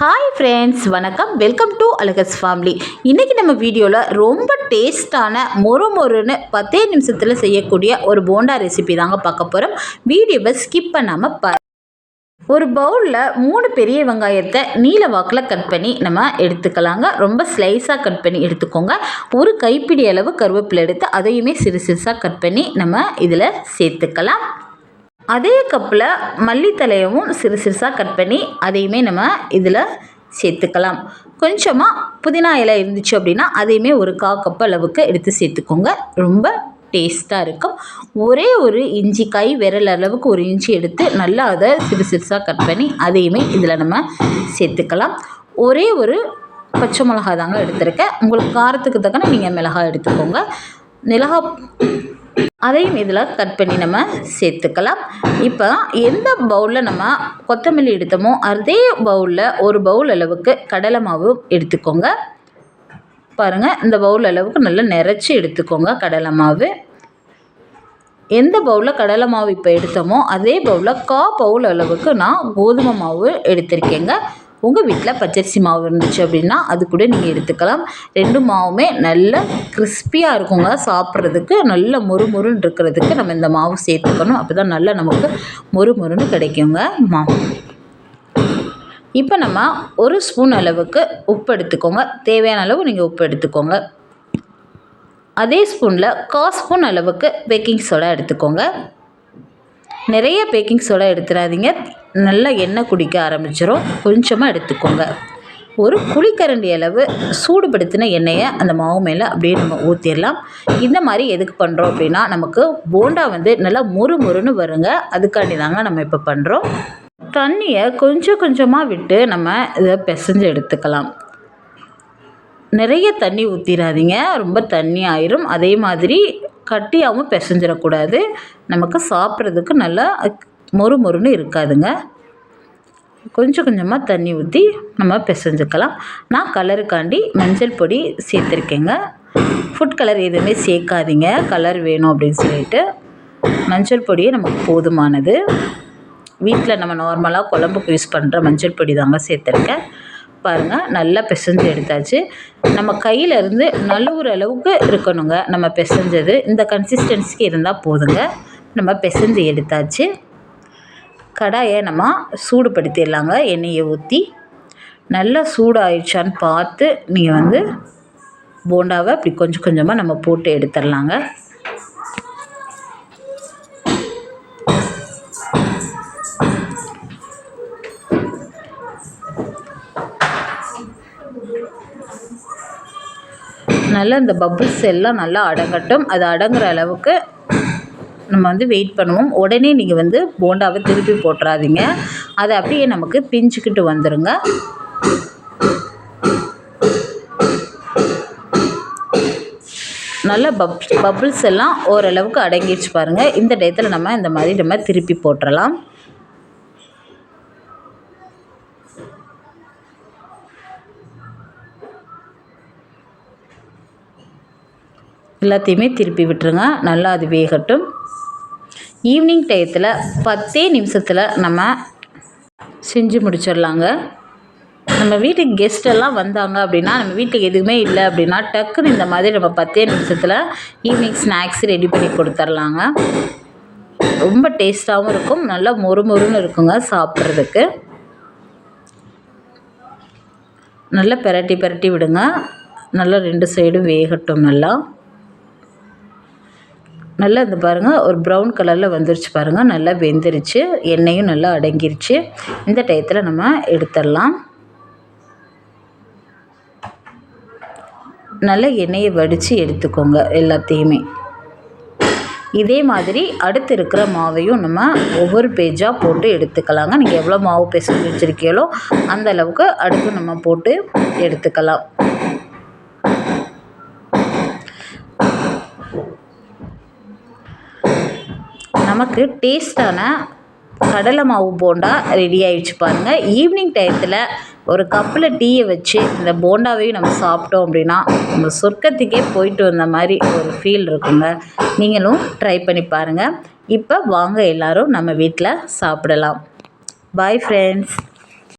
Hi friends வணக்கம். Welcome to Azhagas family இன்றைக்கி நம்ம வீடியோவில் ரொம்ப டேஸ்டான மொறு மொறுன்னு பத்தே நிமிஷத்தில் செய்யக்கூடிய ஒரு போண்டா ரெசிபி தாங்க பார்க்க போகிறோம் வீடியோவை ஸ்கிப் பண்ணாமல் பா ஒரு பவுலில் மூணு பெரிய வெங்காயத்தை நீல வாக்கில் கட் பண்ணி நம்ம எடுத்துக்கலாங்க. ரொம்ப ஸ்லைஸாக கட் பண்ணி எடுத்துக்கோங்க. ஒரு கைப்பிடி அளவு கருவேப்பிலை எடுத்து அதையுமே சிறு சிறுசாக கட் பண்ணி நம்ம இதில் சேர்த்துக்கலாம். அதே கப்பில் மல்லித்தலையவும் சிறு சிறுசாக கட் பண்ணி அதையுமே நம்ம இதில் சேர்த்துக்கலாம். கொஞ்சமாக புதினா இலை இருந்துச்சு அப்படின்னா அதையுமே ஒரு கா கப் அளவுக்கு எடுத்து சேர்த்துக்கோங்க. ரொம்ப டேஸ்ட்டாக இருக்கும். ஒரே ஒரு இஞ்சி கை விரல் அளவுக்கு ஒரு இஞ்சி எடுத்து நல்லா அதை சிறு சிறுசாக கட் பண்ணி அதையுமே இதில் நம்ம சேர்த்துக்கலாம். ஒரே ஒரு பச்சை மிளகா தாங்க எடுத்திருக்கேன். உங்களுக்கு காரத்துக்கு தக்கன நீங்கள் மிளகாய் எடுத்துக்கோங்க. மிளகா அதையும் இதில் கட் பண்ணி நம்ம சேர்த்துக்கலாம். இப்போ எந்த பவுலில் நம்ம கொத்தமல்லி எடுத்தோமோ அதே பவுலில் ஒரு பவுல் அளவுக்கு கடலை மாவு எடுத்துக்கோங்க. பாருங்கள் இந்த பவுல் அளவுக்கு நல்லா நிறச்சி எடுத்துக்கோங்க கடலை மாவு. எந்த பவுலில் கடலை மாவு இப்போ எடுத்தோமோ அதே பவுலில் கா பவுல் அளவுக்கு நான் கோதுமை மாவு எடுத்திருக்கேங்க. உங்கள் வீட்டில் பச்சரிசி மாவு இருந்துச்சு அப்படின்னா அது கூட நீங்கள் எடுத்துக்கலாம். ரெண்டு மாவுமே நல்ல கிறிஸ்பியாக இருக்குங்க. சாப்பிட்றதுக்கு நல்ல மொறு மொறுன்னு இருக்கிறதுக்கு நம்ம இந்த மாவு சேர்த்துக்கணும். அப்போ தான் நல்லா நமக்கு மொறு மொறுன்னு கிடைக்குங்க. மாவு இப்போ நம்ம ஒரு ஸ்பூன் அளவுக்கு உப்பு எடுத்துக்கோங்க. தேவையான அளவு நீங்கள் உப்பு எடுத்துக்கோங்க. அதே ஸ்பூனில் கா ஸ்பூன் அளவுக்கு பேக்கிங் சோடா எடுத்துக்கோங்க. நிறைய பேக்கிங் சோடா எடுத்துடாதீங்க நல்லா எண்ணெய் குடிக்க ஆரம்பிச்சிடும் கொஞ்சமாக எடுத்துக்கோங்க. ஒரு குழிக்கரண்டி அளவு சூடுபடுத்தின எண்ணெயை அந்த மாவு மேலே அப்படியே நம்ம ஊற்றிடலாம் இந்த மாதிரி எதுக்கு பண்ணுறோம் அப்படின்னா நமக்கு போண்டா வந்து நல்லா முறு முறுன்னு வருங்க. அதுக்காண்டி தாங்க நம்ம இப்போ பண்ணுறோம் தண்ணியை கொஞ்சம் கொஞ்சமாக விட்டு நம்ம இதை பிசைஞ்சு எடுத்துக்கலாம். நிறைய தண்ணி ஊற்றிடாதீங்க ரொம்ப தண்ணி ஆயிரும். அதே மாதிரி கட்டியாகவும் பிசைஞ்சிடக்கூடாது. நமக்கு சாப்பிட்றதுக்கு நல்லா மொறு மொறுன்னு இருக்காதுங்க. கொஞ்சம் கொஞ்சமாக தண்ணி ஊற்றி நம்ம பிசைஞ்சுக்கலாம். நான் கலருக்காண்டி மஞ்சள் பொடி சேர்த்துருக்கேங்க. ஃபுட் கலர் எதுவுமே சேர்க்காதீங்க. கலர் வேணும் அப்படின்னு சொல்லிட்டு மஞ்சள் பொடியே நமக்கு போதுமானது. வீட்டில் நம்ம நார்மலாக குழம்புக்கு யூஸ் பண்ணுற மஞ்சள் பொடி தாங்க சேர்த்துருக்கேன். பாருங்கள் நல்லா பிசைஞ்சு எடுத்தாச்சு. நம்ம கையிலேருந்து நழுவுற அளவுக்கு இருக்கணுங்க. நம்ம பிசைஞ்சது. இந்த கன்சிஸ்டன்சிக்கு இருந்தால் போதுங்க. நம்ம பிசைஞ்சு எடுத்தாச்சு. கடாயை நம்ம சூடுபடுத்திடலாங்க. எண்ணெயை ஊற்றி நல்லா சூடாயிடுச்சான்னு பார்த்து நீங்கள் வந்து போண்டாவை அப்படி கொஞ்சம் கொஞ்சமாக நம்ம போட்டு எடுத்துடலாங்க. நல்லா இந்த பபுள்ஸ் எல்லாம் நல்லா அடங்கட்டும். அது அடங்குற அளவுக்கு நம்ம வந்து வெயிட் பண்ணுவோம். உடனே நீங்கள் வந்து போண்டாவை திருப்பி போட்டுறாதீங்க. அதை அப்படியே நமக்கு பிஞ்சுக்கிட்டு வந்துடுங்க நல்ல பப் பபுள்ஸ் எல்லாம் ஓரளவுக்கு அடங்கிடுச்சு பாருங்கள் இந்த டயத்தில் நம்ம இந்த மாதிரி நம்ம திருப்பி போட்டுடலாம் எல்லாத்தையுமே திருப்பி விட்டுருங்க. நல்லா அது வேகட்டும். ஈவினிங் டயத்தில் பத்தே நிமிஷத்தில் நம்ம செஞ்சு முடிச்சிடலாங்க. நம்ம வீட்டுக்கு கெஸ்ட்டெல்லாம் வந்தாங்க அப்படின்னா நம்ம வீட்டுக்கு எதுவுமே இல்லை அப்படின்னா டக்குன்னு இந்த மாதிரி நம்ம பத்தே நிமிஷத்தில் ஈவினிங் ஸ்நாக்ஸ் ரெடி பண்ணி கொடுத்துர்லாங்க ரொம்ப டேஸ்ட்டாகவும் இருக்கும். நல்லா மொறு மொறுன்னு இருக்குங்க சாப்பிட்றதுக்கு. நல்லா பெரட்டி பெரட்டி விடுங்க. நல்லா ரெண்டு சைடும் வேகட்டும் நல்லா. நல்லா இந்த பாருங்கள் ஒரு ப்ரௌன் கலரில் வந்துருச்சு பாருங்கள் நல்லா வெந்துருச்சு. எண்ணெயும் நல்லா அடங்கிருச்சு. இந்த டயத்தில் நம்ம எடுத்துடலாம். நல்லா எண்ணெயை வடித்து எடுத்துக்கோங்க எல்லாத்தையுமே. இதே மாதிரி அடுத்து இருக்கிற மாவையும் நம்ம ஒவ்வொரு பேஜாக போட்டு எடுத்துக்கலாங்க. நீங்கள் எவ்வளோ மாவு பேச வச்சுருக்கீங்களோ அந்த அளவுக்கு அடுத்து நம்ம போட்டு எடுத்துக்கலாம். நமக்கு டேஸ்ட்டான கடலை மாவு போண்டா ரெடி ஆயிடுச்சு பாருங்கள் ஈவினிங் டயத்தில் ஒரு கப்பில் டீயை வச்சு இந்த போண்டாவையும் நம்ம சாப்பிட்டோம் அப்படின்னா நம்ம சொர்க்கத்துக்கே போயிட்டு வந்த மாதிரி ஒரு ஃபீல் இருக்குங்க. நீங்களும் ட்ரை பண்ணி பாருங்கள் இப்போ வாங்க எல்லோரும் நம்ம வீட்டில் சாப்பிடலாம். Bye friends